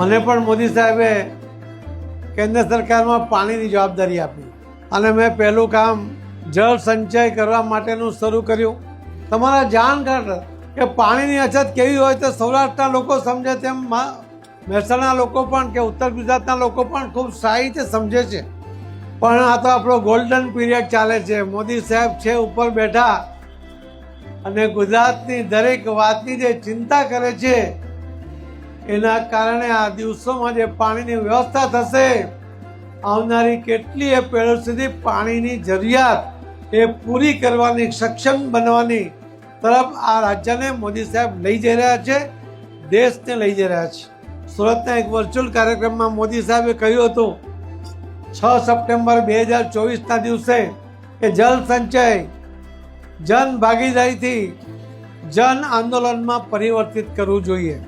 મને પણ મોદી સાહેબે કેન્દ્ર સરકારમાં પાણીની જવાબદારી આપી. અને મેં પહેલું કામ જળ સંચય કરવા માટેનું શરૂ કર્યું. તમારા જાણ કે પાણીની અછત કેવી હોય તો સૌરાષ્ટ્રના લોકો સમજે તેમ મહેસાણા લોકો પણ કે ઉત્તર ગુજરાતના લોકો પણ ખૂબ સારી રીતે સમજે છે. પણ આ તો આપણો ગોલ્ડન પીરિયડ ચાલે છે. મોદી સાહેબ છે ઉપર બેઠા અને ગુજરાતની દરેક વાતની જે ચિંતા કરે છે એના કારણે આ દિવસોમાં જે પાણીની વ્યવસ્થા થશે, આવનારી કેટલીય પેઢો સુધી પાણીની જરૂરિયાત એ પૂરી કરવાની, સક્ષમ બનવાની તરફ આ રાજ્યને મોદી સાહેબ લઈ જઈ રહ્યા છે, દેશને લઈ જઈ રહ્યા છે. સુરતના એક વર્ચ્યુઅલ કાર્યક્રમમાં મોદી સાહેબે કહ્યું હતું, છ સપ્ટેમ્બર બે હજાર ચોવીસના દિવસે કે જલ સંચય, જન ભાગીદારીથી જન આંદોલનમાં પરિવર્તિત કરવું જોઈએ.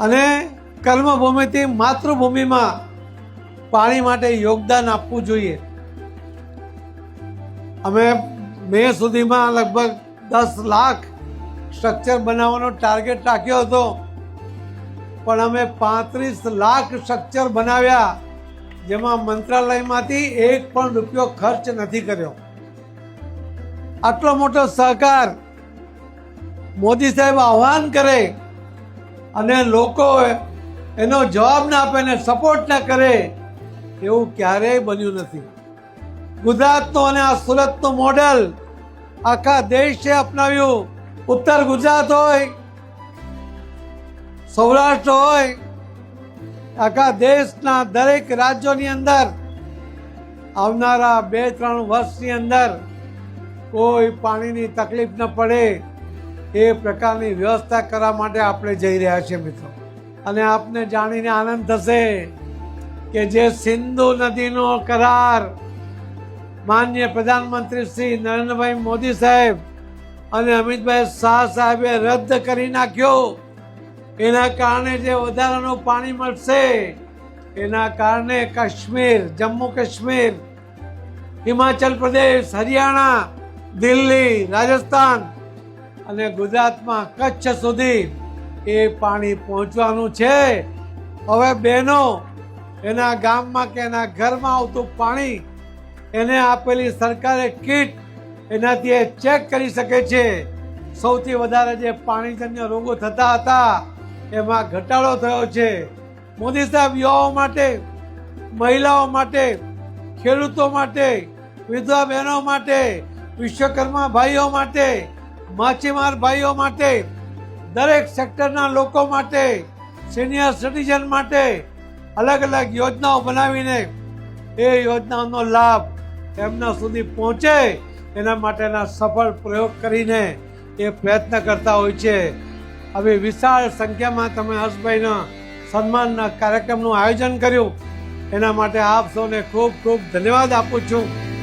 અને કર્મભૂમિથી માતૃભૂમિમાં પાણી માટે યોગદાન આપવું જોઈએ. અમે મે સુધીમાં લગભગ દસ લાખ સ્ટ્રક્ચર બનાવવાનો ટાર્ગેટ રાખ્યો હતો. પણ અમે પાંત્રીસ લાખ સ્ટ્રક્ચર બનાવ્યા, જેમાં મંત્રાલયમાંથી એક પણ રૂપિયો ખર્ચ નથી કર્યો. આટલો મોટો સહકાર મોદી સાહેબ આહવાન કરે અને લોકો એનો જવાબ ના આપે ને સપોર્ટ ના કરે, એવું ક્યારેય બન્યું નથી. ગુજરાતનો અને આ સુરતનું મોડેલ આખા દેશે અપનાવ્યું. ઉત્તર ગુજરાત હોય, સૌરાષ્ટ્ર હોય, આખા દેશના દરેક રાજ્યોની અંદર, આવનારા બે ત્રણ વર્ષની અંદર કોઈ પાણીની તકલીફ ન પડે. એ પ્રકારની વ્યવસ્થા કરવા માટે આપણે જઈ રહ્યા છીએ મિત્રો. અને આપને જાણીને આનંદ થશે કે જે સિંધુ નદીનો કરાર માન્ય પ્રધાનમંત્રી શ્રી નરેન્દ્રભાઈ મોદી સાહેબ અને અમિતભાઈ શાહ સાહેબે રદ કરી નાખ્યો. એના કારણે જે વધારાનું પાણી મળશે, એના કારણે કાશ્મીર, જમ્મુ કાશ્મીર, હિમાચલ પ્રદેશ, હરિયાણા, દિલ્હી, રાજસ્થાન અને ગુજરાતમાં કચ્છ સુધી એ પાણી પહોંચવાનું છે. હવે બહેનો, એના ગામમાં કે એના ઘરમાં આવતું પાણી, એને આપેલી સરકારે કીટ એનાથી એ ચેક કરી શકે છે. સૌથી વધારે જે પાણીજન્ય રોગો થતા હતા, એમાં ઘટાડો થયો છે. મોદી સાહેબ, યુવાઓ માટે, મહિલાઓ માટે, ખેડૂતો માટે, વિધવા બહેનો માટે, વિશ્વકર્મા ભાઈઓ માટે માછીમાર ભાઈઓ માટે, દરેક સેક્ટરના લોકો માટે સિનિયર સિટીઝન માટે અલગ અલગ યોજનાઓ બનાવીને એ યોજનાઓનો લાભ એમના સુધી પહોંચે, એના માટેના સફળ પ્રયોગ કરીને એ પ્રયત્ન કરતા હોય છે. આવી વિશાળ સંખ્યામાં તમે હર્ષભાઈના સન્માનના કાર્યક્રમનું આયોજન કર્યું. એના માટે આપ સૌને ખૂબ ખૂબ ધન્યવાદ આપું છું.